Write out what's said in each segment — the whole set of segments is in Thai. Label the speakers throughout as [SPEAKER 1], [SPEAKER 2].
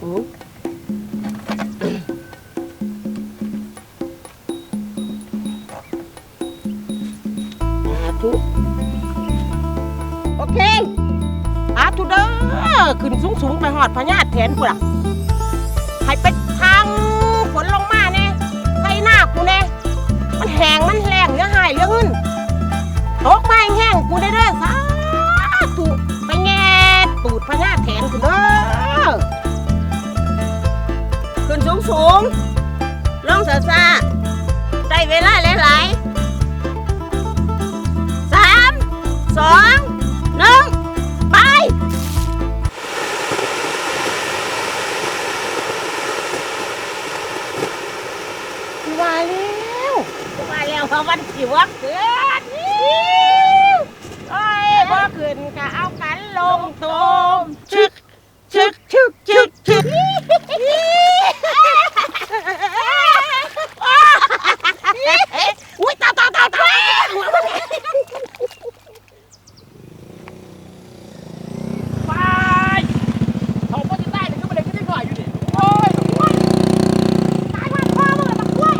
[SPEAKER 1] ธุโอเค
[SPEAKER 2] อาธุเด้อขึ้นสูงสูงไปหอดพญาแทนกูล่ะให้ไปทางฝนลงมาเนี่ยใส่หน้ากูเนี่ยมันแหงมันแหงเยอหายเยอะขึ้นตกมาแห้งกูได้เด้อสาธุไปแง่ตูดพญาแทนกูเด้อ
[SPEAKER 1] สูงสูงลงซาซาได้เวลาหลายๆสามสองหนึ่งไป
[SPEAKER 2] กูว่าแล้ว
[SPEAKER 1] มาแล้วพอวันที่วักเกิด
[SPEAKER 2] โอ้ยบ่ขึ้นก็เอากันลงโตมชึกชึกชึกชึกชึกอุ้ยตายตายตายตายไปเขาก็จะได้แต่ก็ไม่ได้ก็ได้หน่อยอยู่ดิโอ้ยโอ้ยตายมาพ่อมึงละกล้วย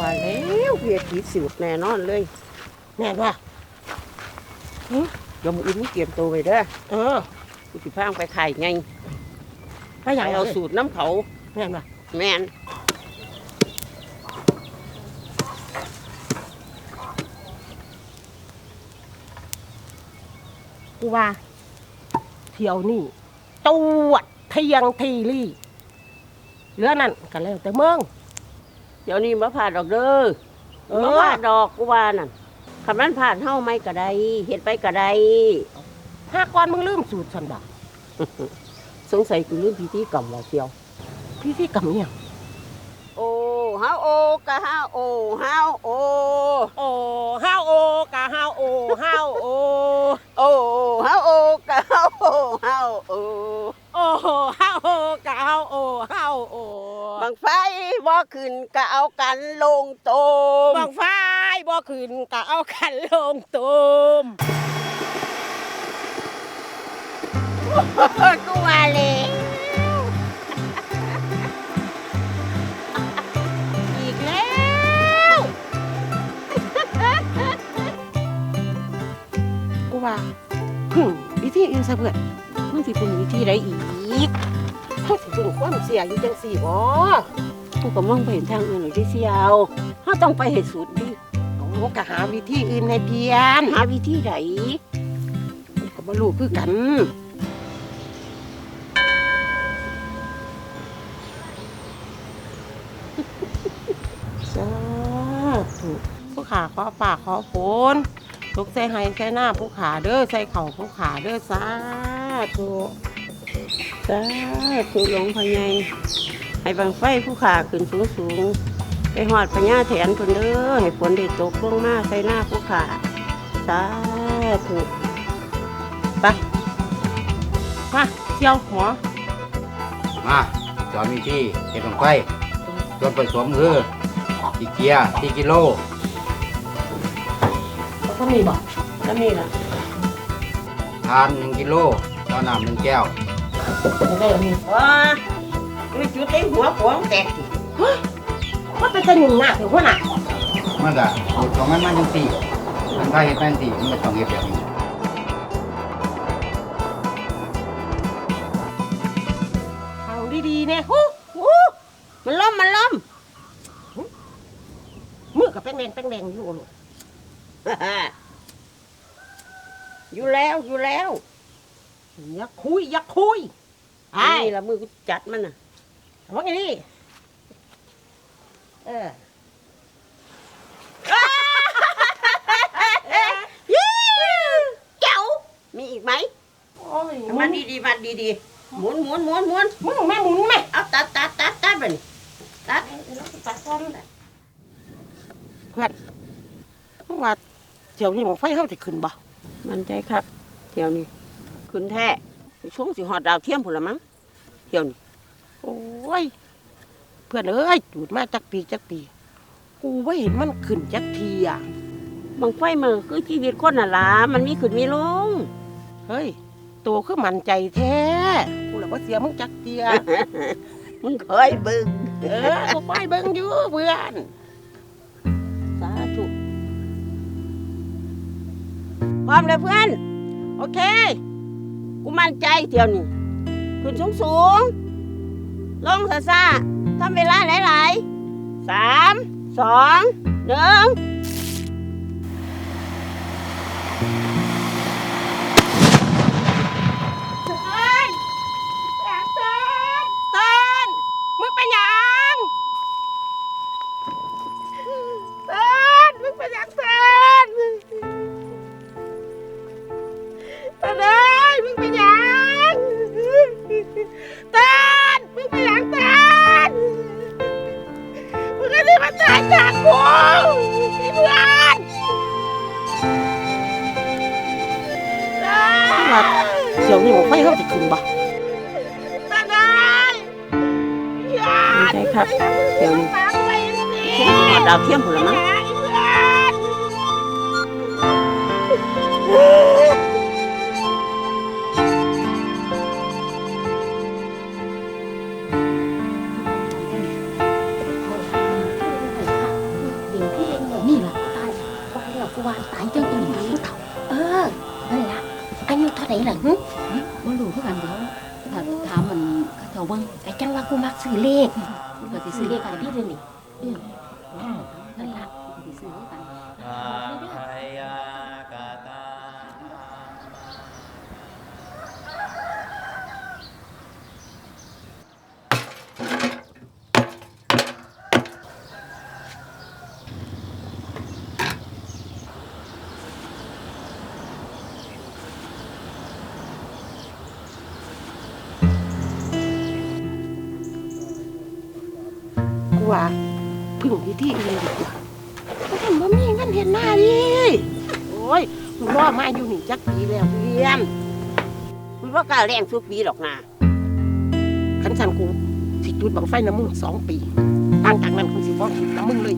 [SPEAKER 1] ว่าแล้วเวียดผี สิวแน่นอนเลย
[SPEAKER 2] แม่นว่า
[SPEAKER 1] เดี๋ยวมึงอินมึงเตรียมตัวไว้เด้อ
[SPEAKER 2] เออ
[SPEAKER 1] กูสิพางไปไข่ไง
[SPEAKER 2] ไป
[SPEAKER 1] อ
[SPEAKER 2] อย่าย่าง
[SPEAKER 1] เอา
[SPEAKER 2] เอา
[SPEAKER 1] สูตรน้ำเขา
[SPEAKER 2] แม่นว่า
[SPEAKER 1] แม่น
[SPEAKER 2] กูว่า เที่ยวนี่ตวดเทียงทีรี่เหลือนั่นก็แล้วแต่เมือง
[SPEAKER 1] เดี๋ยวนี้มาผ่านดอกเด้อ
[SPEAKER 2] เอ
[SPEAKER 1] มา
[SPEAKER 2] อ
[SPEAKER 1] ผ่านดอกกูว่านั่นคำนั้นผ่านเฮาไม่กระไดเฮ็ดไปกระได
[SPEAKER 2] ห้าก่อนมึงลืมสูตรสันดา
[SPEAKER 1] สงสัยกูลืมพิธีกรรมว่าเชียว
[SPEAKER 2] พี่ที่กำเนี่ยง
[SPEAKER 1] โอ้ฮาโอกะฮาโอฮาโอ
[SPEAKER 2] โอ้ห้าวโอกะห้าวโอห้าวโอ
[SPEAKER 1] โอ้ฮาโอกะฮาโอฮาโอ
[SPEAKER 2] โอ้ห้าวโอกะห้าวโอห้าวโอ
[SPEAKER 1] บังไฟบ่ขึ้นกะเอากันลงโตม
[SPEAKER 2] บังไฟบ่ขึ้นกะเอาขันลงตุม
[SPEAKER 1] กูว่าเลย
[SPEAKER 2] อีกแล้ว กูว่าหึ่มวิธีอื่นซะเพื่อน
[SPEAKER 1] มันสิเป็นวิธีใดอีก
[SPEAKER 2] เขาสิเป็นความเสียอยู่จังสี่บ่
[SPEAKER 1] กูก็มองไปเห็นทางอื่นเลยที่เสียวเฮาต้องไปให้สุดดิ
[SPEAKER 2] โอ้ก็หาวิธีอื่นให้เพียน
[SPEAKER 1] หาวิธีใด
[SPEAKER 2] ก็บ่รู้คือกันสาธุผู้ขาขอปากขอฝนทุกใส่ให้ใส่หน้าผู้ขาเด้อใส่เข่าผู้ขาเด้อสาธุ
[SPEAKER 1] สาธุหลวงพ่อใหญ่ให้บังไฟผู้ขาขึ้นสูงสูงๆไปหอดพญาแถนเพิ่นเด้อให้ฝนได้ตกลงมาใส่หน้าผู้ขาสาธุ
[SPEAKER 2] มาเที่ยวหัว
[SPEAKER 3] มาจอนวิธีเก็บลงไปส่วนผสมคืออีเกียที่กิโล
[SPEAKER 2] ก็มีบอก
[SPEAKER 1] แล้วนี่ล่ะ
[SPEAKER 3] ทานหนึ่งกิโลต่อน้ำหนึ่งแก้ว
[SPEAKER 2] ไม่ได้มี
[SPEAKER 1] ว้าไม่จุดไอ้หัวของแตกสิ
[SPEAKER 2] ว่าเป็นจะหนึ่งหน้าถึงหัวหน้า
[SPEAKER 3] มันก็สูตรของมันมาจังสี่มันถ้าเห็ดแม่นสี่มันก็ต้องเห็ดแบบนี้
[SPEAKER 2] ทางดีๆเนี่ยฮู้
[SPEAKER 1] วู้มันล้มมันล้ม
[SPEAKER 2] มือกับเป็นแดงเป็นแดงอยู่ลูก
[SPEAKER 1] อยู่แล้วอยู่แล้ว
[SPEAKER 2] อย่าคุยอย่าคุยไอ้
[SPEAKER 1] นี่ละมือกูจัดมันน่ะ
[SPEAKER 2] ว่าไงนี่เออ
[SPEAKER 1] เจ้ามีอีกไหม
[SPEAKER 2] โอ้ย
[SPEAKER 1] มันดีดีๆมันดีดีๆหมุนหมุนหมุนหมุน
[SPEAKER 2] มึงแม่หมุนแม่
[SPEAKER 1] เอาตัดตัดตัดตัดไปนี่ตัด
[SPEAKER 2] ตัดซ้อนเพื่อนมึงว่าเดี๋ยวนี้หมองไฟเฮาสิขึ้นบ่
[SPEAKER 1] มันใจครับเที่ยวนี้ ขึ้นแท้ช่วงสิหอดดาวเทียมผุนละมั้งเที่ยวนี้
[SPEAKER 2] โอ้ย เพื่อนเอ้ยจูดมาจักปีจักปี กูไม่เห็นมันขึ้นจักทีอะ
[SPEAKER 1] บางไฟมันคือชีวิตคนน่ะล่ะมันมีขึ้นมีลง
[SPEAKER 2] เฮ้ยตัวคือมันใจแท้กูเลยว่าเสียมึงจักเตีย
[SPEAKER 1] มึงเคยเบึง
[SPEAKER 2] เออกูปล่อยเบิ่งอยู่เพื่อน
[SPEAKER 1] สาธุพร้อมเลยเพื่อน โอเค กูมั่นใจเที่ยวนี้ขึ้นสูงสูงลงซาซาๆทำเวลาหลายๆสามสองหนึ่ง
[SPEAKER 2] เผ
[SPEAKER 1] มไม่เข้าจะขึ้นบ่
[SPEAKER 2] ตาได้ยา
[SPEAKER 1] ไม่ใช่ครับเดี๋ยวนี้
[SPEAKER 2] ฟังไปสิ
[SPEAKER 1] หอดดาวเทียมผลไม้
[SPEAKER 4] เรู้คือกันเดี๋ยวถ้าถามมันเขาเจ้าเบิ่งไอ้จังว่ากูมักซื้อเลขกูก็สิซื้อเลขอะไรพี่เลยนี่
[SPEAKER 2] ว่าพึ่งพิธีอื่นดีกว่าก็ทำบ่มีเงินเห็นหน้าดิโอ้ยมึงรอมาอยู่นี่จักปีแล้วเรียน
[SPEAKER 1] คุณว่ากล้าแรงสุกปีหรอกนะ
[SPEAKER 2] ขันสันกูสิจุดบังไฟน้ำมึงสองปีตั้งจากนั้นกูสิฟ้องผิดน้ำมึงเลย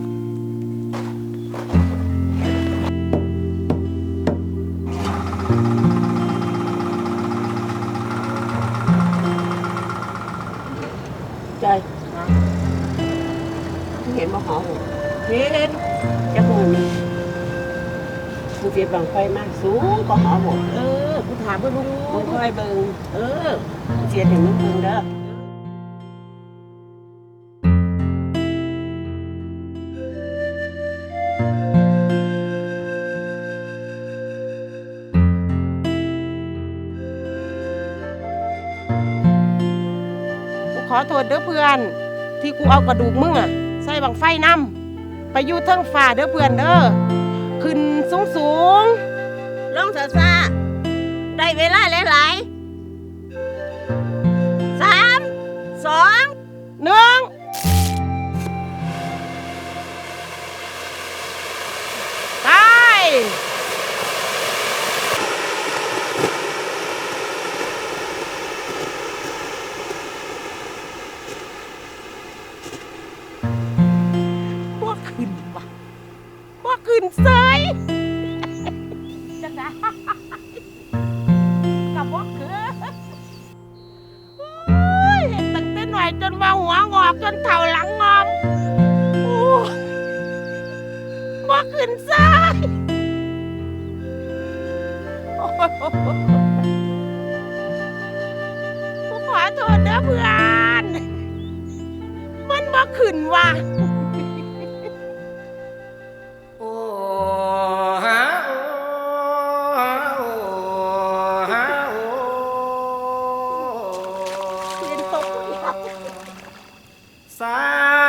[SPEAKER 1] ใจ เห็นบ่หอมเห็นจักมือนี่กูเสียบังไฟมากสูงก็หอมหมด
[SPEAKER 2] เออกูถามเพื่อนลุง
[SPEAKER 1] มึงคอยเบิ่งเออเสียถึงมึงเบิ่งเด้อ
[SPEAKER 2] ขอโทษเด้อเพื่อน ที่กูเอากระดูกมึงอะ ใส่บังไฟน้ำไปอยู่เทิงฝ่าเด้อเพื่อนเด้อขึ้นสูงสูงๆ
[SPEAKER 1] ลงซาซาได้เวลาหลายๆ
[SPEAKER 2] ขึ้นเซยจังไดกับวกขึ้นโอ้ยตั้งแต่หน่อยจนมาหัวงอกจนเท่าหลังงอมโอ้ยบ่ขึ้นซ้ายโอ้ขอโทษนะเพื่อน มันบ่ขึ้นว่ะ
[SPEAKER 5] สา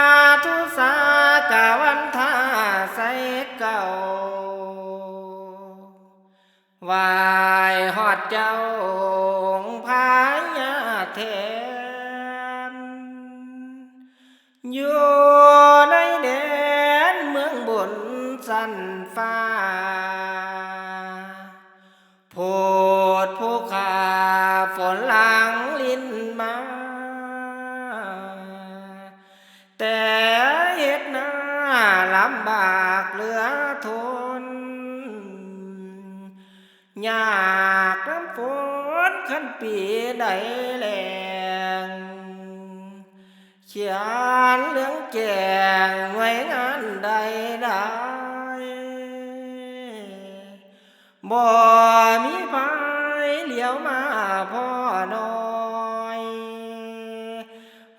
[SPEAKER 5] เขียนเรื่องแจงหน่วยงานใดได้บ่มีภายเหลียวมาพ่อน้อย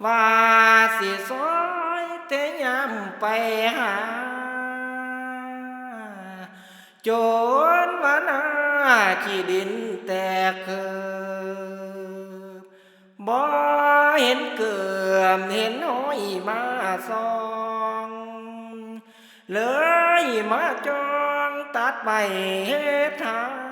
[SPEAKER 5] ว่าสิซอยแต่ยามไปหาจนวันหน้าขี้ดินแตกเคิบบ่ เห็นเกือมเห็นห้อยมาซองเลยมาจองตัดไปเฮ็ดทาง